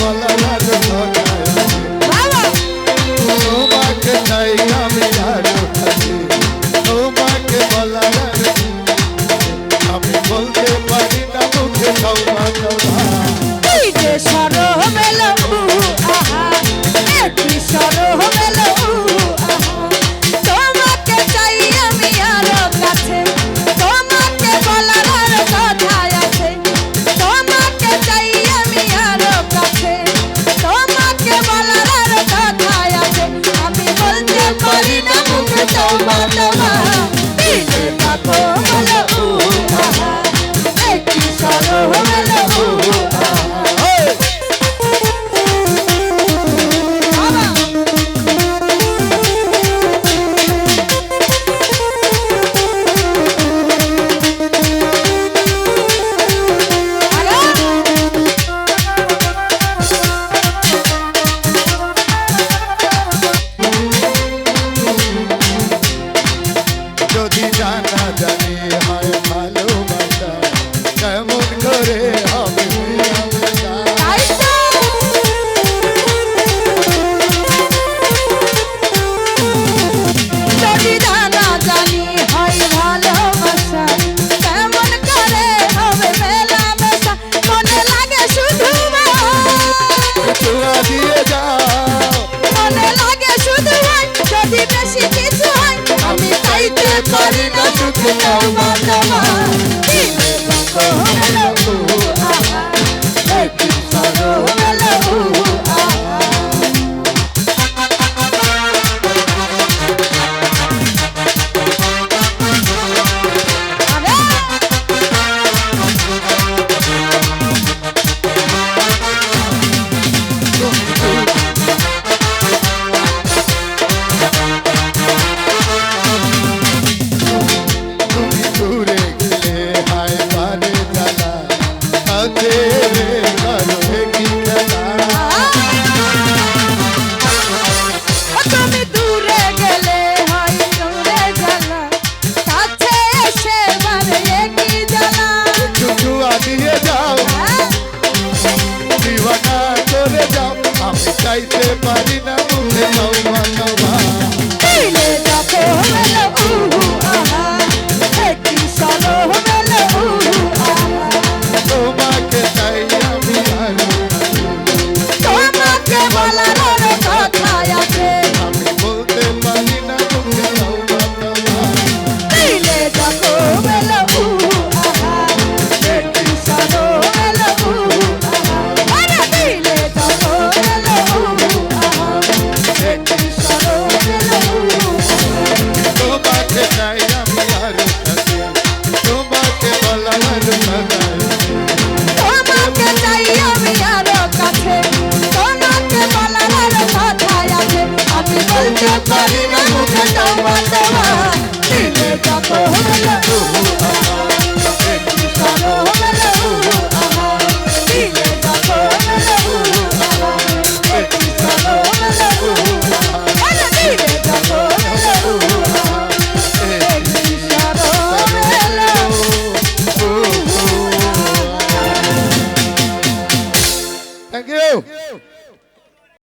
বলা লাগল। দিয়ে যাও। মনে লাগে শুধু হয় যদি বেশি কিছু হয় আমি চাইতে পারি না। সুখ খাইতে পারি না মুখে নয় ভাঙা বলতে পারি না মুখে তোমার দেওয়া দিলে তা তো হলো